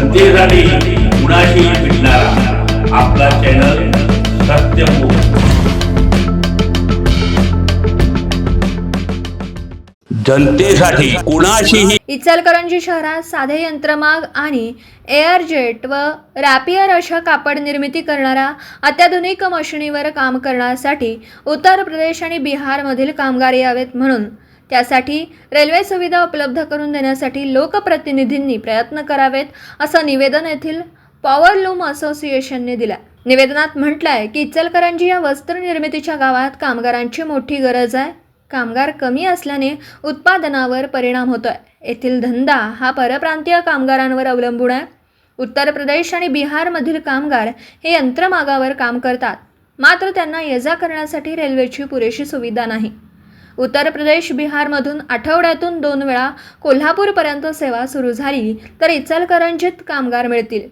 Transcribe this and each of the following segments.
जनतेसाठी कुणाशी भेटणारा. आपला चॅनल सत्यमूळ जनतेसाठी कुणाशीही इचलकरंजी शहरात साधे यंत्रमाग आणि एअरजेट व रॅपियर अशा कापड निर्मिती करणाऱ्या अत्याधुनिक मशिनीवर काम करण्यासाठी उत्तर प्रदेश आणि बिहारमधील कामगार यावेत म्हणून त्यासाठी रेल्वे सुविधा उपलब्ध करून देण्यासाठी लोकप्रतिनिधींनी प्रयत्न करावेत असं निवेदन येथील पॉवरलूम असोसिएशनने दिलं निवेदनात म्हटलंय की इचलकरंजी या वस्त्र निर्मितीच्या गावात कामगारांची मोठी गरज आहे. कामगार कमी असल्याने उत्पादनावर परिणाम होतोय. येथील धंदा हा परप्रांतीय कामगारांवर अवलंबून आहे. उत्तर प्रदेश आणि बिहारमधील कामगार हे यंत्रमागावर काम करतात. मात्र त्यांना ये जा करण्यासाठी रेल्वेची पुरेशी सुविधा नाही. उत्तर प्रदेश बिहारमधून आठवड्यातून दोन वेळा कोल्हापूरपर्यंत सेवा सुरू झाली तर इचलकरंजीत कामगार मिळतील.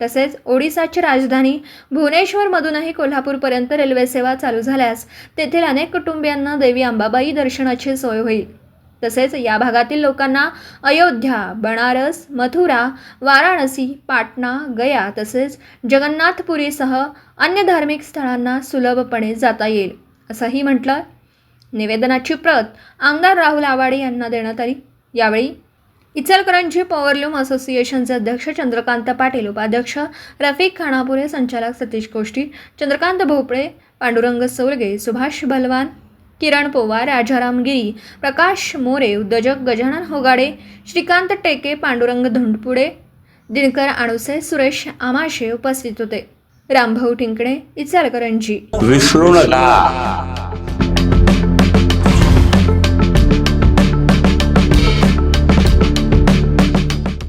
तसेच ओडिसाची राजधानी भुवनेश्वरमधूनही कोल्हापूरपर्यंत रेल्वे सेवा चालू झाल्यास तेथील अनेक कुटुंबियांना देवी अंबाबाई दर्शनाची सोय होईल. तसेच या भागातील लोकांना अयोध्या बनारस मथुरा वाराणसी पाटणा गया तसेच जगन्नाथपुरीसह अन्य धार्मिक स्थळांना सुलभपणे जाता येईल. असंही म्हटलं निवेदनाची प्रत आमदार राहुल आवाडे यांना देण्यात आली. यावेळी इचलकरंजी पॉवरलूम असोसिएशनचे अध्यक्ष चंद्रकांत पाटील उपाध्यक्ष रफिक खानापुरे संचालक सतीश कोष्टी चंद्रकांत भोपळे पांडुरंग सोलगे सुभाष भलवान किरण पोवार राजाराम गिरी प्रकाश मोरे उद्योजक गजानन होगाडे श्रीकांत टेके पांडुरंग धुंडपुडे दिनकर आणुसे सुरेश आमाशे उपस्थित होते. रामभाऊ टिंकणे इचलकरंजी. विसरू नका.